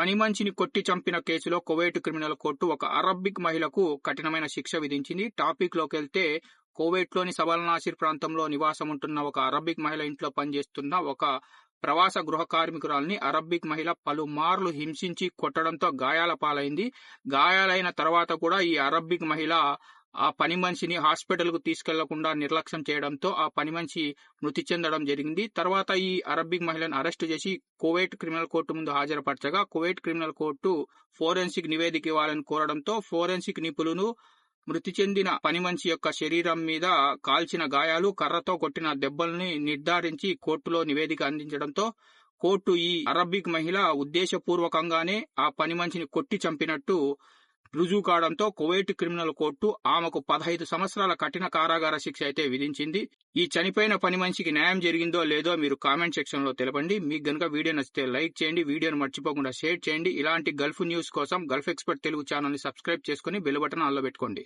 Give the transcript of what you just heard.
పని మనిషిని కొట్టి చంపిన కేసులో కువైట్ క్రిమినల్ కోర్టు ఒక అరబ్బిక్ మహిళకు కఠినమైన శిక్ష విధించింది. టాపిక్లోకి వెళ్తే కువైట్లోని సబల్ నాసిర్ ప్రాంతంలో నివాసం ఉంటున్న ఒక అరబ్బిక్ మహిళ ఇంట్లో పనిచేస్తున్న ఒక ప్రవాస గృహ కార్మికురాల్ని అరబ్బిక్ మహిళ పలుమార్లు హింసించి కొట్టడంతో గాయాల పాలైంది. గాయాలైన తర్వాత కూడా ఈ అరబ్బిక్ మహిళ ఆ పని మనిషిని హాస్పిటల్కు తీసుకెళ్ళకుండా నిర్లక్ష్యం చేయడంతో ఆ పని మనిషి మృతి చెందడం జరిగింది. తర్వాత ఈ అరబ్బిక్ మహిళను అరెస్టు చేసి కువైట్ క్రిమినల్ కోర్టు ముందు హాజరుపరచగా కువైట్ క్రిమినల్ కోర్టు ఫోరెన్సిక్ నివేదిక ఇవ్వాలని కోరడంతో ఫోరెన్సిక్ నిపుణులు మృతి చెందిన పని మనిషి యొక్క శరీరం మీద కాల్చిన గాయాలు కర్రతో కొట్టిన దెబ్బల్ని నిర్ధారించి కోర్టులో నివేదిక అందించడంతో కోర్టు ఈ అరబిక్ మహిళ ఉద్దేశపూర్వకంగానే ఆ పని మనిషిని కొట్టి చంపినట్టు రుజువు కావడంతో కువైట్ క్రిమినల్ కోర్టు ఆమెకు పదహైదు సంవత్సరాల కఠిన కారాగార శిక్ష అయితే విధించింది. ఈ చనిపోయిన పని మనిషికి న్యాయం జరిగిందో లేదో మీరు కామెంట్ సెక్షన్లో తెలపండి. మీకు గనుక వీడియో నచ్చితే లైక్ చేయండి. వీడియోను మర్చిపోకుండా షేర్ చేయండి. ఇలాంటి గల్ఫ్ న్యూస్ కోసం గల్ఫ్ ఎక్స్పర్ట్ తెలుగు ఛానల్ని సబ్స్క్రైబ్ చేసుకుని బెల్ బటన్ ఆన్లో పెట్టుకోండి.